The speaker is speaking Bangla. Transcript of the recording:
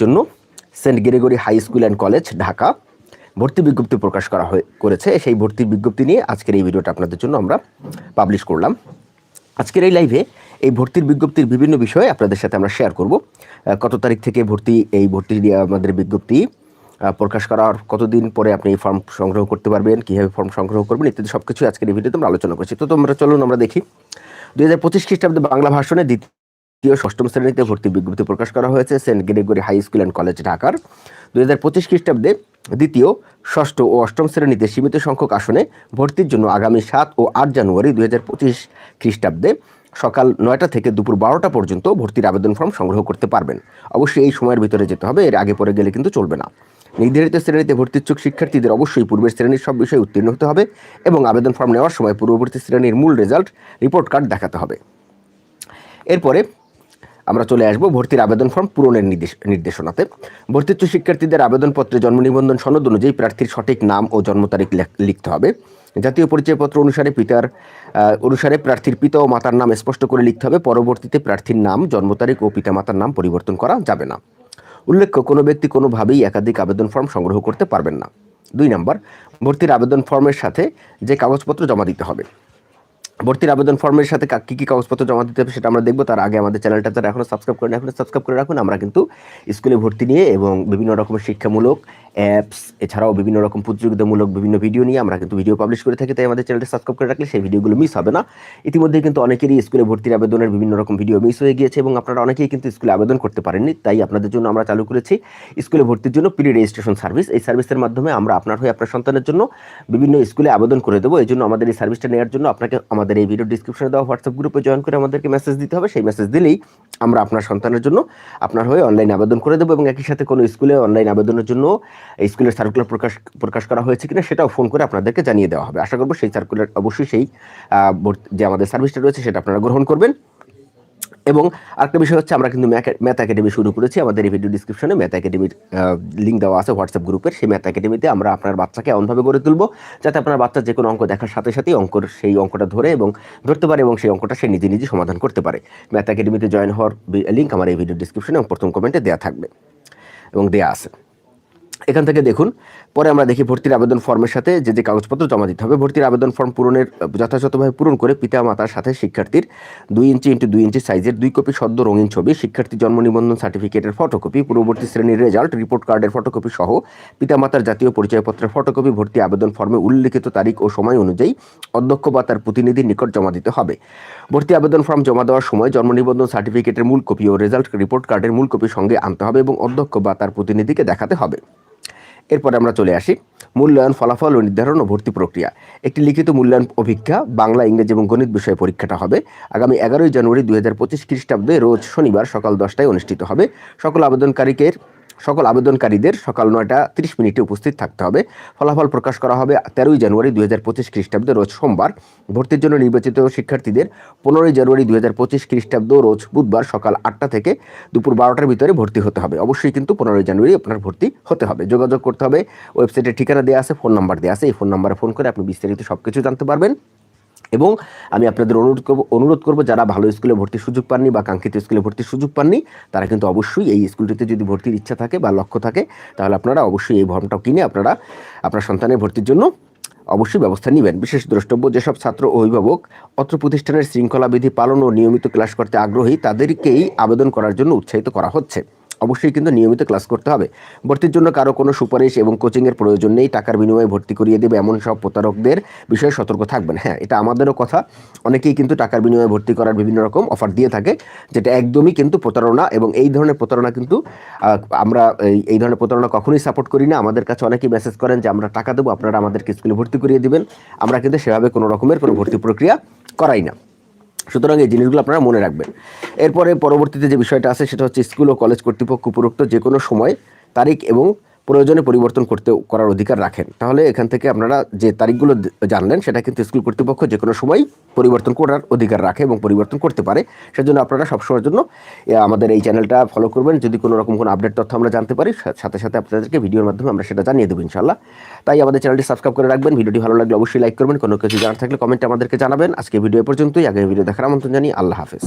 জন্য Saint Gregory high school and college, Dhaka. ভর্তি বিজ্ঞপ্তি প্রকাশ করা হয়ে করেছে। সেই ভর্তি বিজ্ঞপ্তি নিয়ে আজকের এই ভিডিওটা আপনাদের জন্য আমরা পাবলিশ করলাম। আজকের এই লাইভে এই ভর্তির বিজ্ঞপ্তির বিভিন্ন বিষয়ে আপনাদের সাথে আমরা শেয়ার করব। কত তারিখ থেকে ভর্তি, এই ভর্তি আমাদের বিজ্ঞপ্তি প্রকাশ করার কতদিন পরে আপনি এই ফর্ম সংগ্রহ করতে পারবেন, কীভাবে ফর্ম সংগ্রহ করবেন, ইত্যাদি সব কিছু আজকের এই ভিডিওতে আমরা আলোচনা করছি। তো তোমরা চলুন আমরা দেখি। দু হাজার পঁচিশ খ্রিস্টাব্দে বাংলা ভাষণে দ্বিতীয় ষষ্ঠম শ্রেণীতে ভর্তি বিজ্ঞপ্তি প্রকাশ করা হয়েছে Saint Gregory high school and college, ঢাকার। দু হাজার পঁচিশ খ্রিস্টাব্দে দ্বিতীয়, ষষ্ঠ ও অষ্টম শ্রেণীতে সীমিত সংখ্যক আসনে ভর্তির জন্য আগামী সাত ও আট জানুয়ারি দু হাজার পঁচিশ খ্রিস্টাব্দে সকাল নয়টা থেকে দুপুর বারোটা পর্যন্ত ভর্তির আবেদন ফর্ম সংগ্রহ করতে পারবেন। অবশ্যই এই সময়ের ভিতরে যেতে হবে, এর আগে পরে গেলে কিন্তু চলবে না। নির্ধারিত শ্রেণীতে ভর্তি ইচ্ছুক শিক্ষার্থীদের অবশ্যই পূর্বের শ্রেণির সব বিষয়ে উত্তীর্ণ হতে হবে এবং আবেদন ফর্ম নেওয়ার সময় পূর্ববর্তী শ্রেণির মূল রেজাল্ট, রিপোর্ট কার্ড দেখাতে হবে। এরপরে আমরা চলে আসব ভর্তির আবেদন ফর্ম পূরণের নির্দেশ, নির্দেশনাতে। ভর্তিচ্ছ শিক্ষার্থীদের আবেদনপত্রে জন্ম নিবন্ধন সনদ অনুযায়ী প্রার্থীর সঠিক নাম ও জন্ম তারিখ লেখ- লিখতে হবে। জাতীয় পরিচয়পত্র অনুসারে পিতার অনুসারে প্রার্থীর পিতা ও মাতার নাম স্পষ্ট করে লিখতে হবে। পরবর্তীতে প্রার্থীর নাম, জন্ম তারিখ ও পিতামাতার নাম পরিবর্তন করা যাবে না। উল্লেখ্য, কোনো ব্যক্তি কোনোভাবেই একাধিক আবেদন ফর্ম সংগ্রহ করতে পারবেন না। দুই নম্বর, ভর্তির আবেদন ফর্মের সাথে যে কাগজপত্র জমা দিতে হবে। ভর্তির আবেদন ফর্মের সাথে কা- কি কাগজপত্র জমা দিতে হবে সেটা আমরা দেখব। তার আগে আমাদের চ্যানেলটা যারা এখনও সাবস্ক্রাইব করেন, এখনও সাবস্ক্রাইব করে রাখুন। আমরা কিন্তু স্কুলে ভর্তি নিয়ে এবং বিভিন্ন রকমের শিক্ষামূলক অ্যাপস এছাড়াও বিভিন্ন রকম প্রতিযোগিতামূলক বিভিন্ন ভিডিও নিয়ে আমরা কিন্তু ভিডিও পাবলিশ করে থাকি, তাই আমাদের চ্যানেলটা সাবস্ক্রাইব করে রাখলে সেই ভিডিওগুলো মিস হবে না। ইতিমধ্যে কিন্তু অনেকেরই স্কুলে ভর্তির আবেদনের বিভিন্ন রকম ভিডিও মিস হয়ে গিয়েছে এবং আপনারা অনেকেই কিন্তু স্কুলে আবেদন করতে পারেননি, তাই আপনাদের জন্য আমরা চালু করেছি স্কুলে ভর্তির জন্য প্রি রেজিস্ট্রেশন সার্ভিস এই সার্ভিসের মাধ্যমে আমরা আপনার হয়ে আপনার সন্তানের জন্য বিভিন্ন স্কুলে আবেদন করে দেবো। এই জন্য আমাদের এই সার্ভিসটা নেওয়ার জন্য আপনাকে আমাদের এই ভিডিও ডিসক্রিপশনে দেওয়া হোয়াটসঅ্যাপ গ্রুপে জয়েন করে আমাদেরকে মেসেজ দিতে হবে। সেই মেসেজ দিলেই আমরা আপনার সন্তানের জন্য আপনার হয়ে অনলাইন আবেদন করে দেবো এবং একই সাথে কোনো স্কুলে অনলাইন আবেদনের জন্য স্কুলের সার্কুলার প্রকাশ প্রকাশ করা হয়েছে কিনা সেটাও ফোন করে আপনাদেরকে জানিয়ে দেওয়া হবে। আশা করব সেই সার্কুলার অবশ্যই সেই যে আমাদের সার্ভিসটা রয়েছে সেটা আপনারা গ্রহণ করবেন। এবং আরেকটা বিষয় হচ্ছে আমরা কিন্তু ম্যাথ একাডেমি শুরু করেছি। আমাদের এই ভিডিও ডিসক্রিপশনে ম্যাথ একাডেমির লিঙ্ক দেওয়া আছে হোয়াটসঅ্যাপ গ্রুপের। সেই ম্যাথ একাডেমিতে আমরা আপনার বাচ্চাকে এমনভাবে গড়ে তুলবো যাতে আপনার বাচ্চা যে কোনো অঙ্ক দেখার সাথে সাথেই অঙ্কর, সেই অঙ্কটা ধরে এবং ধরতে পারে এবং সেই অঙ্কটা সে নিজে নিজে সমাধান করতে পারে। ম্যাথ একাডেমিতে জয়েন হওয়ার লিঙ্ক আমার এই ভিডিও ডিসক্রিপশনে এবং প্রথম কমেন্টে দেওয়া থাকবে এবং দেওয়া আছে। এখান থেকে দেখুন। পরে আমরা দেখি ভর্তির আবেদন ফর্মের সাথে যে যে কাগজপত্র জমা দিতে হবে। ভর্তির আবেদন ফর্ম পূরণের যথাযথভাবে পূরণ করে পিতা মাতার সাথে শিক্ষার্থীর দুই ইঞ্চি ইন্টু দুই ইঞ্চি সাইজের দুই কপি সদ্য রঙিন ছবি, শিক্ষার্থী জন্ম নিবন্ধন সার্টিফিকেটের ফটোকপি, পূর্ববর্তী শ্রেণির রেজাল্ট রিপোর্ট কার্ডের ফটোকপি সহ পিতামাতার জাতীয় পরিচয়পত্রের ফটোকপি, ভর্তি আবেদন ফর্মে উল্লিখিত তারিখ ও সময় অনুযায়ী অধ্যক্ষ বা তার প্রতিনিধির নিকট জমা দিতে হবে। ভর্তি আবেদন ফর্ম জমা দেওয়ার সময় জন্ম নিবন্ধন সার্টিফিকেটের মূল কপি ও রেজাল্ট রিপোর্ট কার্ডের মূল কপি সঙ্গে আনতে হবে এবং অধ্যক্ষ বা তার প্রতিনিধিকে দেখাতে হবে। এরপরে আমরা চলে আসি। মূল্যায়ন ফলাফল ও নির্ধারণ ও ভর্তি প্রক্রিয়া। একটি লিখিত মূল্যায়ন অভিজ্ঞা বাংলা, ইংরেজি এবং গণিত বিষয়ে পরীক্ষাটা হবে। আগামী এগারোই জানুয়ারি দু হাজার পঁচিশ খ্রিস্টাব্দে রোজ শনিবার সকাল দশটায় অনুষ্ঠিত হবে। সকল আবেদনকারীকে সকল আবেদনকারীদের সকাল নয়টা তিরিশ মিনিটে উপস্থিত থাকতে হবে। ফলাফল প্রকাশ করা হবে তেরোই জানুয়ারি দুই হাজার পঁচিশ খ্রিস্টাব্দে, রোজ সোমবার। ভর্তির জন্য নির্বাচিত শিক্ষার্থীদের পনেরোই জানুয়ারি দুই হাজার পঁচিশ খ্রিস্টাব্দ, রোজ বুধবার সকাল আটটা থেকে দুপুর বারোটার ভিতরে ভর্তি হতে হবে। অবশ্যই কিন্তু পনেরোই জানুয়ারি আপনার ভর্তি হতে হবে। যোগাযোগ করতে হবে। ওয়েবসাইটের ঠিকানা দেওয়া আছে, ফোন নাম্বার দেওয়া আছে। এই ফোন নাম্বারে ফোন করে আপনি বিস্তারিত সব কিছু জানতে পারবেন। এবং আমি আপনাদের অনুরোধ করব অনুরোধ করব যারা ভালো স্কুলে ভর্তির সুযোগ পাননি বা কাঙ্ক্ষিত স্কুলে ভর্তির সুযোগ পাননি, তারা কিন্তু অবশ্যই এই স্কুলটিতে যদি ভর্তির ইচ্ছা থাকে বা লক্ষ্য থাকে, তাহলে আপনারা অবশ্যই এই ফর্মটাও কিনে আপনারা, আপনার সন্তানের ভর্তির জন্য অবশ্যই ব্যবস্থা নেবেন। বিশেষ দ্রষ্টব্য, যেসব ছাত্র ও অভিভাবক অত্র প্রতিষ্ঠানের শৃঙ্খলাবিধি পালন ও নিয়মিত ক্লাস করতে আগ্রহী, তাদেরকেই আবেদন করার জন্য উৎসাহিত করা হচ্ছে। অবশ্যই কিন্তু নিয়মিত ক্লাস করতে হবে। ভর্তির জন্য কারও কোনো সুপারিশ এবং কোচিংয়ের প্রয়োজন নেই, টাকার বিনিময়ে ভর্তি করিয়ে দেবে এমন সব প্রতারকদের বিষয়ে সতর্ক থাকবেন। হ্যাঁ এটা আমাদেরও কথা। অনেকেই কিন্তু টাকার বিনিময়ে ভর্তি করার বিভিন্ন রকম অফার দিয়ে থাকে, যেটা একদমই কিন্তু প্রতারণা এবং এই ধরনের প্রতারণা কিন্তু আমরা এই- ধরনের প্রতারণা কখনোই সাপোর্ট করি না। আমাদের কাছে অনেকেই মেসেজ করেন যে, আমরা টাকা দেবো, আপনারা আমাদেরকে স্কুলে ভর্তি করিয়ে দেবেন। আমরা কিন্তু সেভাবে কোনো রকমের কোনো ভর্তি প্রক্রিয়া করাই না। সুতরাং এই জিনিসগুলো আপনারা মনে রাখবেন। এরপরে পরবর্তীতে যে বিষয়টা আছে, সেটা হচ্ছে স্কুল ও কলেজ কর্তৃপক্ষ উপরোক্ত যে কোনো সময় তারিখ এবং প্রয়োজনে পরিবর্তন করতে, করার অধিকার রাখেন। তাহলে এখান থেকে আপনারা যে তারিখগুলো জানলেন, সেটা কিন্তু স্কুল কর্তৃপক্ষ যে কোনো সময় পরিবর্তন করার অধিকার রাখে এবং পরিবর্তন করতে পারে। সেজন্য আপনারা সবসময়ের জন্য আমাদের এই চ্যানেলটা ফলো করবেন। যদি কোনো রকম কোনো আপডেট তথ্য আমরা জানতে পারি সাথে সাথে আপনাদেরকে ভিডিওর মাধ্যমে আমরা সেটা জানিয়ে দেবো ইনশাল্লাহ তাই আমাদের চ্যানেলটি সাবস্ক্রাইব করে রাখবেন। ভিডিওটি ভালো লাগলে অবশ্যই লাইক করবেন। কোনো কিছু জানার থাকলে কমেন্টে আমাদেরকে জানাবেন। আজকে ভিডিও পর্যন্তই। আগে ভিডিও দেখার আমন্ত্রণ জানি আল্লাহ হাফেজ।